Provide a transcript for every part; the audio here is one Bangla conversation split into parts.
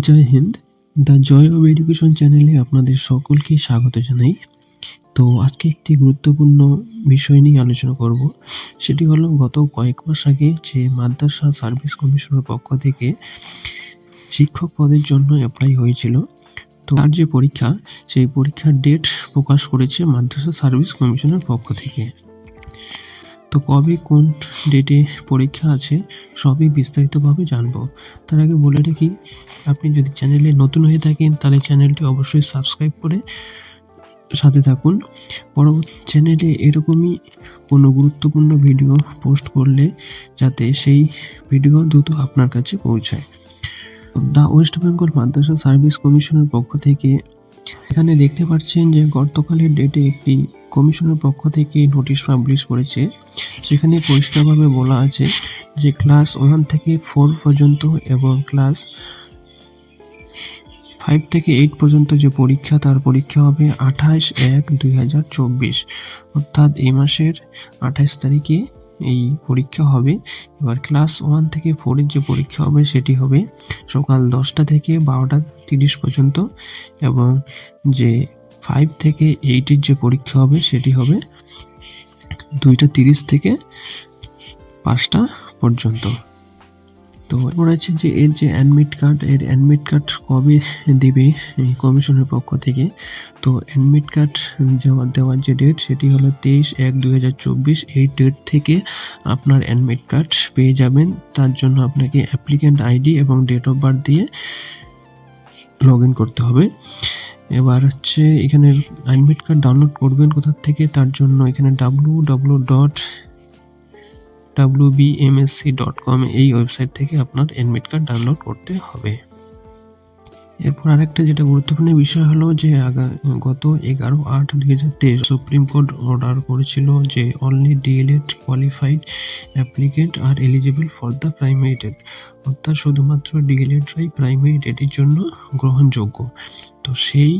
Jai Hind. The joy of education চ্যানেলে আপনাদের সকলকে স্বাগত জানাই। তো আজকে একটি গুরুত্বপূর্ণ বিষয় নিয়ে আলোচনা করব। সেটি হলো গত কয়েক মাস আগে যে মাদ্রাসা সার্ভিস কমিশনের পক্ষ থেকে শিক্ষক পদের জন্য অ্যাপ্লাই হয়েছিল, তো তার যে পরীক্ষা, সেই পরীক্ষার ডেট প্রকাশ করেছে মাদ্রাসা সার্ভিস কমিশনের পক্ষ থেকে। তো কবে কোন ডেটে পরীক্ষা আছে, সবই বিস্তারিতভাবে জানব। তার আগে বলে রাখি, আপনি যদি চ্যানেলে নতুন হয়ে থাকেন, তাহলে চ্যানেলটি অবশ্যই সাবস্ক্রাইব করে সাথে থাকুন। পরবর্তী চ্যানেলে এরকমই কোনো গুরুত্বপূর্ণ ভিডিও পোস্ট করলে যাতে সেই ভিডিও দ্রুত আপনার কাছে পৌঁছায়। The West Bengal madrasah service কমিশনের পক্ষ থেকে এখানে দেখতে পাচ্ছেন যে গতকালের ডেটে একটি কমিশনের পক্ষ থেকে নোটিশ পাবলিশ করেছে। সেখানে পরিষ্কারভাবে বলা আছে যে ক্লাস ওয়ান থেকে ফোর পর্যন্ত এবং ক্লাস ফাইভ থেকে এইট পর্যন্ত যে পরীক্ষা, তার পরীক্ষা হবে আঠাশ এক দুই হাজার চব্বিশ। অর্থাৎ এই মাসের আঠাশ তারিখে এই পরীক্ষা হবে। এবার ক্লাস ওয়ান থেকে ফোরের যে পরীক্ষা হবে, সেটি হবে সকাল দশটা থেকে বারোটা তিরিশ পর্যন্ত এবং যে ফাইভ থেকে এইটের যে পরীক্ষা হবে, সেটি হবে দুইটা তিরিশ থেকে পাঁচটা পর্যন্ত। তো এরপর আছে যে এর যে অ্যাডমিট কার্ড এর অ্যাডমিট কার্ড কবে দেবে কমিশনের পক্ষ থেকে? তো অ্যাডমিট কার্ড দেওয়ার দেওয়ার যে ডেট সেটি হলো তেইশ এক দুই হাজার চব্বিশ। এই ডেট থেকে আপনার অ্যাডমিট কার্ড পেয়ে যাবেন। তার জন্য আপনাকে অ্যাপ্লিক্যান্ট আইডি এবং ডেট অফ বার্থ দিয়ে লগ ইন করতে হবে। এবার হচ্ছে এখানে অ্যাডমিট কার্ড ডাউনলোড করবেন কোথা থেকে? তার জন্য এখানে W W dot W dot com এই ওয়েবসাইট থেকে আপনার অ্যাডমিট কার্ড ডাউনলোড করতে হবে। এরপর আরেকটা যেটা গুরুত্বপূর্ণ বিষয় হলো যে গত এগারো আট দুই হাজার তেইশ সুপ্রিম কোর্ট অর্ডার করেছিল যে only DElEd qualified applicant are eligible for the primary date অর্থাৎ শুধুমাত্র ডিএলএডরাই প্রাইমারি ডেটের জন্য গ্রহণযোগ্য। তো সেই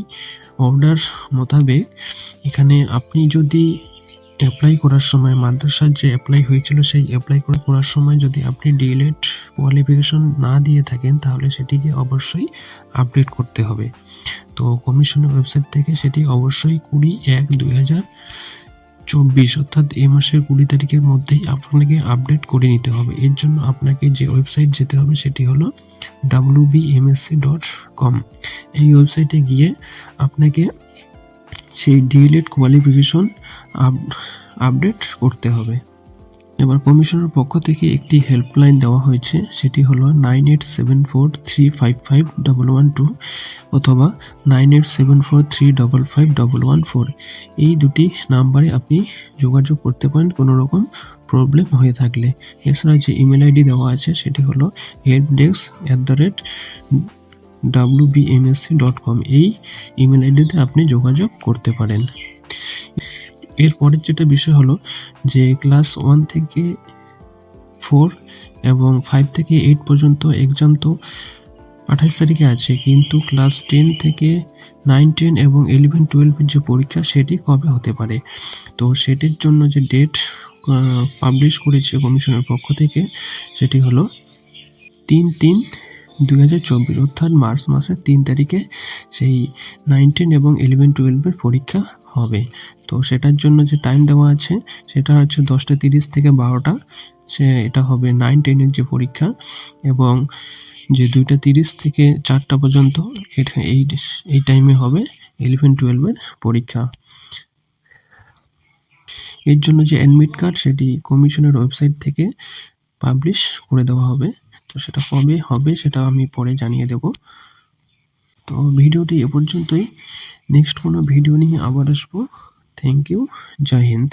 অর্ডার মোতাবেক এখানে আপনি যদি অ্যাপ্লাই করার সময়, মাদ্রাসার যে অ্যাপ্লাই হয়েছিল, সেই অ্যাপ্লাই করে করার সময় যদি আপনি ডিএলএড কোয়ালিফিকেশন না দিয়ে থাকেন, তাহলে সেটিকে অবশ্যই আপডেট করতে হবে। তো কমিশনের ওয়েবসাইট থেকে সেটি অবশ্যই কুড়ি এক দুই হাজার চব্বিশ, অর্থাৎ এই মাসের কুড়ি তারিখের মধ্যেই আপনাকে আপডেট করে নিতে হবে। এর জন্য আপনাকে যে ওয়েবসাইট যেতে হবে, সেটি হলো ডাব্লিউ বিএমএসসি ডট কম এই ওয়েবসাইটে গিয়ে আপনাকে সেই ডিএলএড কোয়ালিফিকেশন আপডেট করতে হবে। এবার কমিশনের পক্ষ থেকে একটি হেল্পলাইন দেওয়া হয়েছে, সেটি হলো nine eight seven four three five five double one two অথবা nine eight seven four three double five double one four এই দুটি নাম্বারে আপনি যোগাযোগ করতে পারেন, কোনো রকম প্রবলেম হয়ে থাকলে। এছাড়া যে ইমেল আইডি দেওয়া আছে, সেটি হলো help desk at the rate W BMSC dot com এই ইমেল আইডিতে আপনি যোগাযোগ করতে পারেন। এরপরের যেটা বিষয় হলো যে ক্লাস ওয়ান থেকে ফোর এবং ফাইভ থেকে এইট পর্যন্ত এক্সাম তো আঠাশ তারিখে আছে, কিন্তু ক্লাস টেন থেকে নাইন টেন এবং ইলেভেন টুয়েলভের যে পরীক্ষা সেটি কবে হতে পারে? তো সেটির জন্য যে ডেট পাবলিশ করেছে কমিশনের পক্ষ থেকে সেটি হলো তিন তিন দুই হাজার চব্বিশ অর্থাৎ মার্চ মাসের তিন তারিখে সেই নাইন টেন এবং ইলেভেন টুয়েলভের পরীক্ষা হবে। তো সেটার জন্য যে টাইম দেওয়া আছে, সেটা হচ্ছে দশটা তিরিশ থেকে বারোটা। সে, এটা হবে নাইন টেনের যে পরীক্ষা এবং যে দুইটা তিরিশ থেকে চারটা পর্যন্ত এই এই টাইমে হবে ইলেভেন টুয়েলভের পরীক্ষা। এর জন্য যে অ্যাডমিট কার্ড সেটি কমিশনের ওয়েবসাইট থেকে পাবলিশ করে দেওয়া হবে। তো সেটা কবে হবে সেটা আমি পরে জানিয়ে দেব। তো ভিডিওটি এ পর্যন্তই। নেক্সট কোনো ভিডিও নিয়ে আবার আসব। থ্যাংক ইউ জয় হিন্দ।